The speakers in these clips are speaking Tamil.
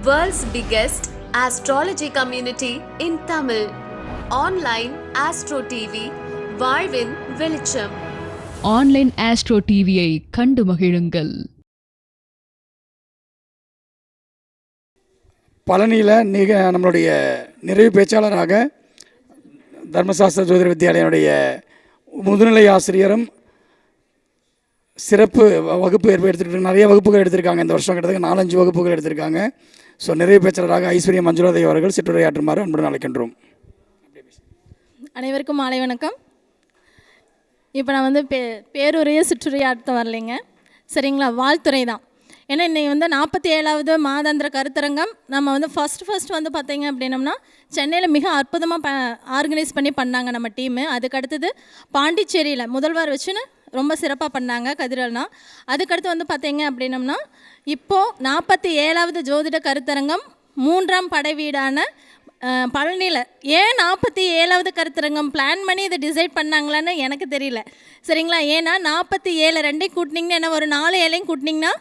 World's biggest astrology community in Tamil. Online Astro TV, வாழ்வின் வெளிச்சம் ஆன்லைன் ஆஸ்ட்ரோ டிவியை கண்டு மகிழுங்கள். பழனியில் நிக நம்மளுடைய நிறைவு பேச்சாளராக தர்மசாஸ்திர ஜோதிட வித்யாலயனுடைய முதுநிலை ஆசிரியரும் சிறப்பு வ- வகுப்பு ஏற்ப எடுத்துக்கிட்டு நிறைய வகுப்புகள் எடுத்திருக்காங்க. இந்த வருஷம் கிட்டத்தட்ட நாலஞ்சு வகுப்புகள் எடுத்திருக்காங்க. ஸோ நிறைவு பேச்சாளராக ஐஸ்வர்யா மஞ்சுளாதேவி அவர்கள் சிற்றுரையாற்றுமாறு அன்புடன் அழைக்கின்றோம். அனைவருக்கும் மாலை வணக்கம். இப்போ நான் வந்து பே பேருரைய சிற்றுரையாற்ற வரலைங்க. சரிங்களா? வாழ்த்துறை தான் ஏன்னா இன்றைக்கி வந்து நாற்பத்தி ஏழாவது மாதாந்திர கருத்தரங்கம். நம்ம வந்து ஃபஸ்ட் ஃபஸ்ட் வந்து பார்த்தீங்க அப்படின்னம்னா சென்னையில் மிக அற்புதமாக ப ஆர்கனைஸ் பண்ணி பண்ணாங்க நம்ம டீமு அதுக்கு அடுத்தது பாண்டிச்சேரியில் முதல்வர் வச்சுன்னு ரொம்ப சிறப்பாக பண்ணாங்க கதிரல்னா அதுக்கடுத்து வந்து பார்த்தீங்க அப்படின்னம்னா இப்போது நாற்பத்தி ஏழாவது ஜோதிட கருத்தரங்கம் மூன்றாம் படை வீடான பழனியில் ஏன் நாற்பத்தி ஏழாவது கருத்தரங்கம் பிளான் பண்ணி இதை டிசைட் பண்ணாங்களான்னு எனக்கு தெரியல. சரிங்களா? ஏன்னா நாற்பத்தி ஏழு ரெண்டையும் கூட்டினீங்கன்னா என்ன ஒரு நாலு ஏழையும் கூட்டினீங்கன்னா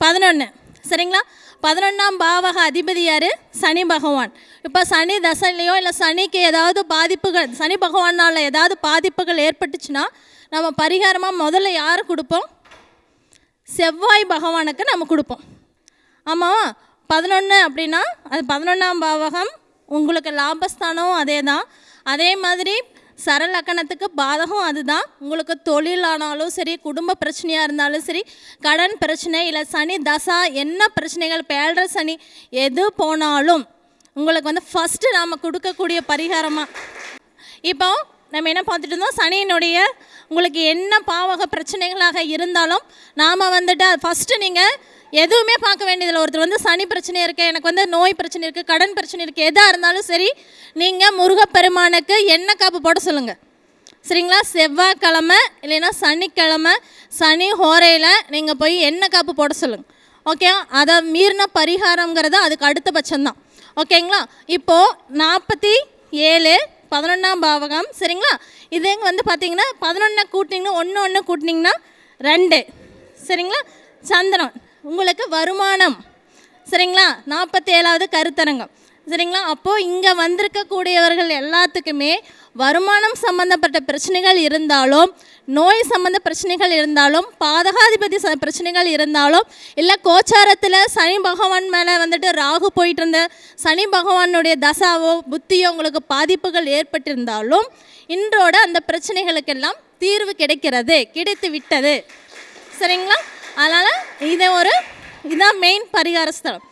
பதினொன்று சரிங்களா? பதினொன்றாம் பாவக அதிபதி யார்? சனி பகவான். இப்போ சனி தசையிலையோ இல்லை சனிக்கு ஏதாவது பாதிப்புகள் சனி பகவானால் ஏதாவது பாதிப்புகள் ஏற்பட்டுச்சுன்னா நம்ம பரிகாரமாக முதல்ல யார் கொடுப்போம்? செவ்வாய் பகவானுக்கு நம்ம கொடுப்போம். ஆமாம் பதினொன்று அப்படின்னா அது பதினொன்றாம் பாவகம் உங்களுக்கு லாபஸ்தானம் அதே தான் அதே மாதிரி சரலக்கணத்துக்கு பாதகம் அதுதான். உங்களுக்கு தொழிலானாலும் சரி குடும்ப பிரச்சனையாக இருந்தாலும் சரி கடன் பிரச்சனை இல்லை சனி தசா என்ன பிரச்சனைகள் பேழ்ற சனி எது போனாலும் உங்களுக்கு வந்து ஃபஸ்ட்டு நாம் கொடுக்கக்கூடிய பரிகாரமாக இப்போ நம்ம என்ன பார்த்துட்டு இருந்தோம்? சனியினுடைய உங்களுக்கு என்ன பாவக பிரச்சனைகளாக இருந்தாலும் நாம் வந்துட்டு ஃபஸ்ட்டு நீங்கள் எதுவுமே பார்க்க வேண்டியதில்லை. ஒருத்தர் வந்து சனி பிரச்சனை இருக்குது எனக்கு வந்து நோய் பிரச்சனை இருக்குது கடன் பிரச்சனை இருக்குது எதாக இருந்தாலும் சரி நீங்கள் முருகப்பெருமானுக்கு எண்ணெய் காப்பு போட சொல்லுங்கள் சரிங்களா? செவ்வாய்க்கிழமை இல்லைன்னா சனிக்கிழமை சனி ஹோரையில் நீங்கள் போய் எண்ணெய் காப்பு போட சொல்லுங்கள் ஓகே? அதை மீறின பரிகாரங்கிறது அதுக்கு அடுத்த பட்சம்தான். ஓகேங்களா? இப்போது நாற்பத்தி ஏழு பதினொன்றாம் பாவகம் சரிங்களா? இதே வந்து பார்த்தீங்கன்னா பதினொன்று கூட்டிங்கன்னா ஒன்று ஒன்று கூட்டினீங்கன்னா ரெண்டு. சரிங்களா? சந்திரன் உங்களுக்கு வருமானம். சரிங்களா? நாற்பத்தி ஏழாவது கருத்தரங்கம். சரிங்களா? அப்போது இங்கே வந்திருக்கக்கூடியவர்கள் எல்லாத்துக்குமே வருமானம் சம்மந்தப்பட்ட பிரச்சனைகள் இருந்தாலும் நோய் சம்மந்த பிரச்சனைகள் இருந்தாலும் பாதகாதிபதி ச பிரச்சனைகள் இருந்தாலும் இல்லை கோச்சாரத்தில் சனி பகவான் மேலே வந்துட்டு ராகு போயிட்டு இருந்த சனி பகவானுடைய தசாவோ புத்தியோ உங்களுக்கு பாதிப்புகள் ஏற்பட்டிருந்தாலும் இன்றோட அந்த பிரச்சனைகளுக்கெல்லாம் தீர்வு கிடைக்கிறது கிடைத்து விட்டது. சரிங்களா? அதனால் இதை ஒரு இதுதான் மெயின் பரிகார ஸ்தலம்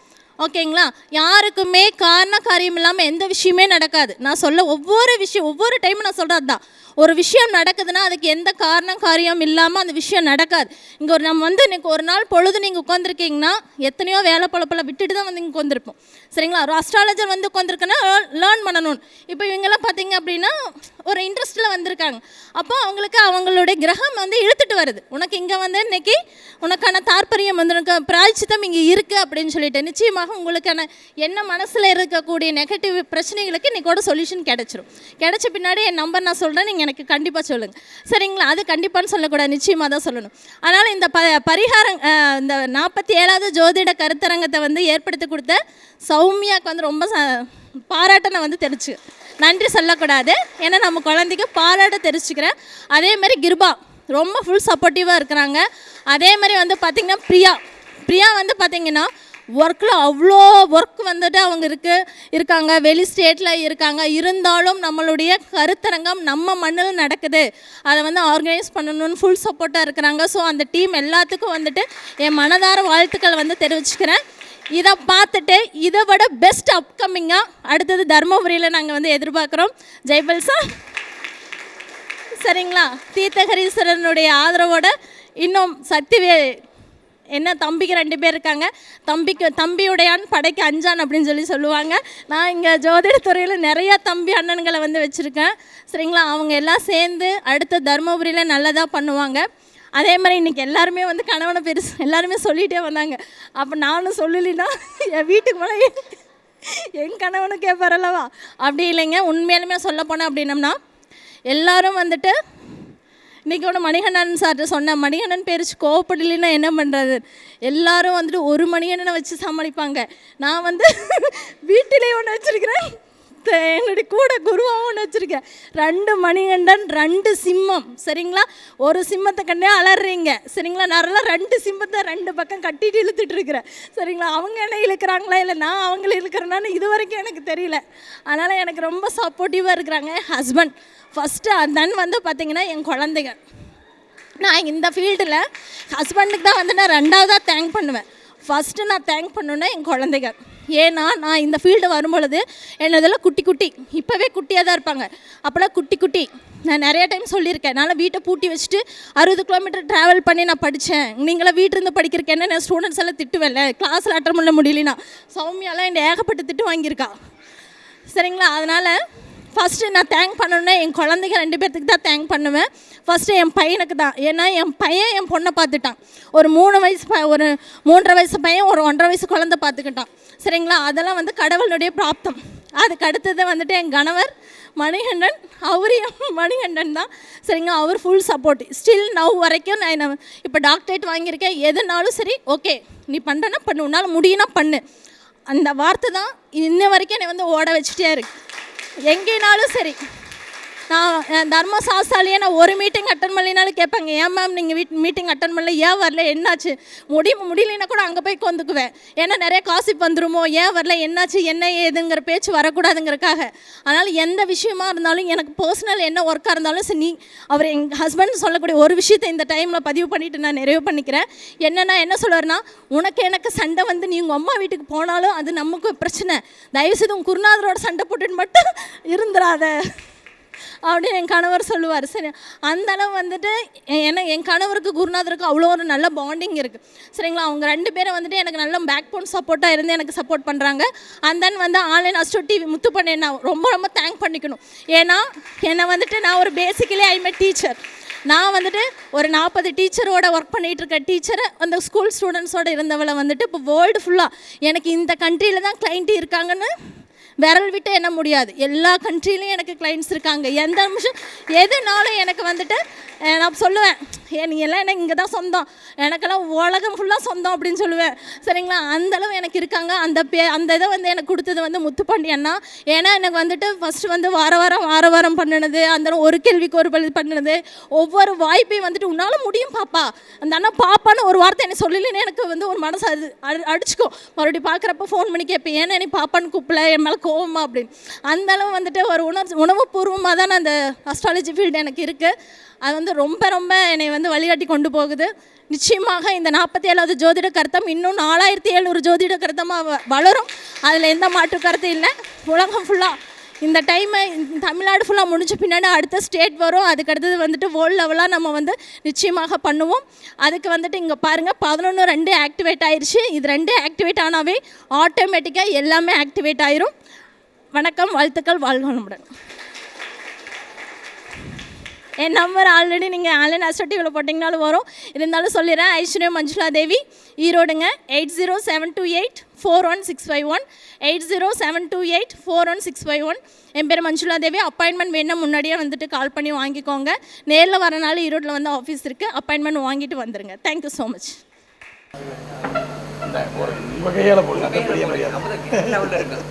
ஓகேங்களா? யாருக்குமே காரண காரியம் இல்லாமல் எந்த விஷயமே நடக்காது. நான் சொல்ல ஒவ்வொரு விஷயம் ஒவ்வொரு டைமும் நான் சொல்கிறது தான் ஒரு விஷயம் நடக்குதுன்னா அதுக்கு எந்த காரணம் காரியம் இல்லாமல் அந்த விஷயம் நடக்காது. இங்கே ஒரு நம்ம வந்து இன்னைக்கு ஒரு நாள் பொழுது நீங்கள் உட்காந்துருக்கீங்கன்னா எத்தனையோ வேலை பழப்பெல்லாம் விட்டுட்டு தான் வந்து இங்கே உட்காந்துருப்போம் சரிங்களா? ஒரு அஸ்ட்ராலஜர் வந்து உட்காந்துருக்குன்னா லேர்ன் பண்ணணும். இப்போ இவங்கெல்லாம் பார்த்தீங்க அப்படின்னா ஒரு இன்ட்ரெஸ்ட்டில் வந்திருக்காங்க. அப்போ அவங்களுக்கு அவங்களுடைய கிரகம் வந்து இழுத்துட்டு வருது. உனக்கு இங்கே வந்து இன்னைக்கு உனக்கான தாற்பயம் வந்து உனக்கு பிராய்ச்சித்தம் இங்கே இருக்குது அப்படின்னு சொல்லிட்டு நிச்சயமாக உங்களுக்கான என்ன மனசில் இருக்கக்கூடிய நெகட்டிவ் பிரச்சனைகளுக்கு இன்றைக்கோட சொல்யூஷன் கிடச்சிரும். கிடைச்ச பின்னாடி என் நம்பர் நான் சொல்கிறேன் நீங்கள் எனக்கு கண்டிப்பாக சொல்லுங்கள் சரிங்களா? அது கண்டிப்பான்னு சொல்லக்கூடாது. நிச்சயமாக தான் சொல்லணும். அதனால் இந்த ப பரிகாரம் இந்த நாற்பத்தி ஏழாவது ஜோதிட கருத்தரங்கத்தை வந்து ஏற்படுத்தி கொடுத்த சௌமியாவுக்கு வந்து ரொம்ப ச- பாராட்ட நான் வந்து தெரிச்சு. நன்றி சொல்லக்கூடாது. ஏன்னா நம்ம குழந்தைக்கு பாராட்ட தெரிச்சுக்கிறேன் அதே மாதிரி கிருபா ரொம்ப ஃபுல் சப்போர்ட்டிவாக இருக்கிறாங்க. அதே மாதிரி வந்து பார்த்திங்கன்னா பிரியா. பிரியா வந்து பார்த்திங்கன்னா ஒர்க்கில் அவ்வளோ ஒர்க் வந்துட்டு அவங்க இருக்கு இருக்காங்க. வெளி ஸ்டேட்டில் இருக்காங்க. இருந்தாலும் நம்மளுடைய கருத்தரங்கம் நம்ம மண்ணில் நடக்குது. அதை வந்து ஆர்கனைஸ் பண்ணணும்னு ஃபுல் சப்போர்ட்டாக இருக்கிறாங்க. ஸோ அந்த டீம் எல்லாத்துக்கும் வந்துட்டு என் மனதார வாழ்த்துக்கள் வந்து தெரிவிச்சுக்கிறேன். இதை பார்த்துட்டு இதை விட பெஸ்ட் அப்கமிங்காக அடுத்தது தருமபுரியில் நாங்கள் வந்து எதிர்பார்க்குறோம். ஜெய்பல்சா சரிங்களா? தீர்த்தகரீஸ்வரனுடைய ஆதரவோட இன்னும் சக்திவே என்ன தம்பிக்கு ரெண்டு பேர் இருக்காங்க. தம்பிக்கு தம்பியுடையான் படைக்கு அஞ்சான் அப்படின்னு சொல்லி சொல்லுவாங்க. நான் இங்கே ஜோதிடத்துறையில் நிறையா தம்பி அண்ணன்களை வந்து வச்சுருக்கேன். சரிங்களா? அவங்க எல்லாம் சேர்ந்து அடுத்த தருமபுரியில் நல்லதாக பண்ணுவாங்க. அதே மாதிரி இன்றைக்கி எல்லாருமே வந்து கணவனை பெருசு எல்லாருமே சொல்லிகிட்டே வந்தாங்க. அப்போ நானும் சொல்லலைன்னா என் வீட்டுக்கு போனால் என் கணவனு கேட்பாரல்லவா அப்படி இல்லைங்க. உண்மையாலுமே சொல்ல போனேன் அப்படின்னம்னா எல்லாரும் வந்துட்டு இன்றைக்கி ஒன்று மணிகண்டன் சார்கிட்ட சொன்னேன். மணிகண்டன் பேரிச்சு கோவப்படலைன்னா என்ன பண்ணுறது எல்லாரும் வந்துட்டு ஒரு மணிகண்டனை வச்சு சமாளிப்பாங்க. நான் வந்து வீட்டிலே ஒன்று வச்சுருக்கிறேன். என்னுடைய கூட குருவாகவும் ஒன்று வச்சுருக்கேன். ரெண்டு மணிகண்டன் ரெண்டு சிம்மம். சரிங்களா? ஒரு சிம்மத்தை கண்டே அலறீங்க. சரிங்களா? நான் ரெண்டு சிம்மத்தை ரெண்டு பக்கம் கட்டிட்டு இழுத்துட்டு இருக்கிறேன். சரிங்களா? அவங்க என்ன இழுக்கிறாங்களா? இல்லை நான் அவங்கள இழுக்கிறேன்னு இது வரைக்கும் எனக்கு தெரியல. அதனால் எனக்கு ரொம்ப சப்போர்ட்டிவாக இருக்கிறாங்க என் ஹஸ்பண்ட் ஃபஸ்ட்டு தென் வந்து பார்த்திங்கன்னா என் குழந்தைங்க. நான் இந்த ஃபீல்டில் ஹஸ்பண்டுக்கு தான் வந்து நான் ரெண்டாவதாக தேங்க் பண்ணுவேன். ஃபஸ்ட்டு நான் தேங்க் பண்ணுன்னா என் குழந்தைகள் ஏன்னா நான் இந்த ஃபீல்டு வரும்பொழுது என்னதெல்லாம் குட்டி குட்டி இப்போவே குட்டியாக தான் இருப்பாங்க. அப்போல்லாம் குட்டி குட்டி நான் நிறைய டைம் சொல்லியிருக்கேன். என்னால் வீட்டை பூட்டி வச்சுட்டு அறுபது கிலோமீட்டர் ட்ராவல் பண்ணி நான் படித்தேன். நீங்களாம் வீட்டிலேருந்து படிக்கிறக்கு என்ன நான் ஸ்டூடெண்ட்ஸ் எல்லாம் திட்டுவேன்ல. கிளாஸில் அட்டன் பண்ண முடியலனா சௌமியாலாம் என்ன ஏகப்பட்ட திட்டு வாங்கியிருக்கா. சரிங்களா? அதனால் ஃபஸ்ட்டு நான் தேங்க் பண்ணணுன்னா என் குழந்தைங்க ரெண்டு பேர்த்துக்கு தான் தேங்க் பண்ணுவேன். ஃபஸ்ட்டு என் பையனுக்கு தான். ஏன்னா என் பையன் என் பொண்ணை பார்த்துட்டான். ஒரு மூணு வயசு ப ஒரு மூன்றரை வயசு பையன் ஒரு ஒன்றரை வயசு குழந்தை பார்த்துக்கிட்டான். சரிங்களா? அதெல்லாம் வந்து கடவுளுடைய பிராப்தம். அதுக்கு அடுத்தது வந்துட்டு என் கணவர் மணிகண்டன். அவரையும் மணிகண்டன் தான். சரிங்க அவர் ஃபுல் சப்போர்ட் ஸ்டில் நவ் வரைக்கும் நான் என்ன இப்போ டாக்டரேட் வாங்கியிருக்கேன். எதுனாலும் சரி ஓகே நீ பண்ணுறனா பண்ணு. உன்னால் முடியும்னா பண்ணு. அந்த வார்த்தை தான் இன்ன வரைக்கும் என்னை வந்து ஓட வச்சுட்டே இருக்கு. எங்கேனாலும் சரி நான் தர்ம சாஸ்தாலேயே நான் ஒரு மீட்டிங் அட்டன் பண்ணினாலும் கேட்பாங்க ஏன் மேம் நீங்கள் வீட் மீட்டிங் அட்டன் பண்ணல? ஏன் வரல? என்னாச்சு? முடி முடியலன்னா கூட அங்கே போய் கொந்துக்குவேன் ஏன்னா நிறைய காசிப் வந்துருமோ? ஏன் வரல? என்னாச்சு? என்ன ஏதுங்கிற பேச்சு வரக்கூடாதுங்கிறக்காக அதனால் எந்த விஷயமா இருந்தாலும் எனக்கு பர்சனல் என்ன ஒர்க்காக இருந்தாலும் சரி நீ அவர் எங்கள் ஹஸ்பண்ட் சொல்லக்கூடிய ஒரு விஷயத்தை இந்த டைமில் பதிவு பண்ணிவிட்டு நான் நிறைவு பண்ணிக்கிறேன். என்னென்னா என்ன சொல்லுவார்னா உனக்கு எனக்கு சண்டை வந்து நீ உங்கள் அம்மா வீட்டுக்கு போனாலும் அது நமக்கு பிரச்சனை. தயவுசெய்து உன் குருநாதரோட சண்டை போட்டுட்டு மட்டும் இருந்துடாத அப்படின்னு என் கணவர் சொல்லுவார். சரி அந்த அளவு வந்துட்டு ஏன்னா என் கணவருக்கு குருநாதருக்கு அவ்வளோ ஒரு நல்ல பாண்டிங் இருக்குது சரிங்களா? அவங்க ரெண்டு பேரும் வந்துட்டு எனக்கு நல்ல பேக் போன் சப்போர்ட்டாக இருந்து எனக்கு சப்போர்ட் பண்ணுறாங்க அண்ட் தென் வந்து ஆன்லைன் அஸ்டோ டிவி முத்து பண்ண நான் ரொம்ப ரொம்ப தேங்க் பண்ணிக்கணும். ஏன்னா என்னை வந்துட்டு நான் ஒரு பேசிக்கலி ஐ டீச்சர் நான் வந்துட்டு ஒரு நாற்பது டீச்சரோட ஒர்க் பண்ணிகிட்டு இருக்க டீச்சரை அந்த ஸ்கூல் ஸ்டூடெண்ட்ஸோட இருந்தவளை வந்துட்டு இப்போ வேர்ல்டு ஃபுல்லாக எனக்கு இந்த கண்ட்ரியில் தான் கிளைண்ட் இருக்காங்கன்னு விரல் விட்டு என்ன முடியாது. எல்லா கண்ட்ரிலையும் எனக்கு கிளைண்ட்ஸ் இருக்காங்க. எந்த நிமிஷம் எதுனாலும் எனக்கு வந்துட்டு நான் சொல்லுவேன் ஏ நீ எல்லாம் எனக்கு இங்கே தான் சொந்தம். எனக்கெல்லாம் உலகம் ஃபுல்லாக சொந்தம் அப்படின்னு சொல்லுவேன். சரிங்களா? அந்த அளவு எனக்கு இருக்காங்க. அந்த பே அந்த இதை வந்து எனக்கு கொடுத்தது வந்து முத்துப்பாண்டி அண்ணா. ஏன்னா எனக்கு வந்துட்டு ஃபஸ்ட்டு வந்து வார வாரம் வார வாரம் பண்ணினது அந்த ஒரு கேள்விக்கு ஒரு பதில் பண்ணினது ஒவ்வொரு வாய்ப்பையும் வந்துட்டு உன்னால் முடியும் பாப்பா. அந்த அண்ணா பாப்பான்னு ஒரு வார்த்தை என்ன சொல்லலைன்னு எனக்கு வந்து ஒரு மனசு அது அடி- அடிச்சுக்கும். மறுபடியும் பார்க்குறப்ப ஃபோன் பண்ணி கேட்பேன் ஏன்னா நீ பாப்பான்னு கூப்பிடல என் மேலே போவோமா அப்படின்னு. அந்த அளவு வந்துட்டு ஒரு உணர்ச்சி உணவுபூர்வமாக தான் அந்த அஸ்ட்ராலஜி ஃபீல்டு எனக்கு இருக்குது அது வந்து ரொம்ப ரொம்ப என்னை வந்து வழிகாட்டி கொண்டு போகுது. நிச்சயமாக இந்த நாற்பத்தி ஏழாவது ஜோதிட கருத்தம் இன்னும் நாலாயிரத்தி எழுநூறு ஜோதிட கருத்தமாக வளரும். அதில் எந்த மாற்று கருத்தும் இல்லை. உலகம் ஃபுல்லாக இந்த டைமை தமிழ்நாடு ஃபுல்லாக முடிஞ்ச பின்னாடி அடுத்த ஸ்டேட் வரும். அதுக்கு அடுத்தது வந்துட்டு வேர்ல்டு லெவலாக நம்ம வந்து நிச்சயமாக பண்ணுவோம். அதுக்கு வந்துட்டு இங்கே பாருங்கள் பதினொன்று ரெண்டு ஆக்டிவேட் ஆயிடுச்சு இது ரெண்டு ஆக்டிவேட் ஆனாவே ஆட்டோமேட்டிக்காக எல்லாமே ஆக்டிவேட் ஆயிரும். வணக்கம் வாழ்த்துக்கள் வாழ்வனமுடன் என் நம்பர் ஆல்ரெடி நீங்கள் ஆன்லைன் அஸ்டோட்டிவில் போட்டிங்கனாலும் வரும். இருந்தாலும் சொல்லிடுறேன். Aishwarya Manjula Devi ஈரோடுங்க eight zero seven two eight four one six five one eight zero seven two eight four one six five one என் பேர் மஞ்சுளா தேவி அப்பாயின்மெண்ட் வேணும் முன்னாடியே வந்துட்டு கால் பண்ணி வாங்கிக்கோங்க. நேரில் வரனால ஈரோட்டில் வந்து ஆஃபீஸ் இருக்குது அப்பாயின்மெண்ட் வாங்கிட்டு வந்துருங்க. தேங்க்யூ ஸோ மச் உங்கள் கையால் போடுங்க பெரிய மரியாதை. லெவலில் இருக்கும்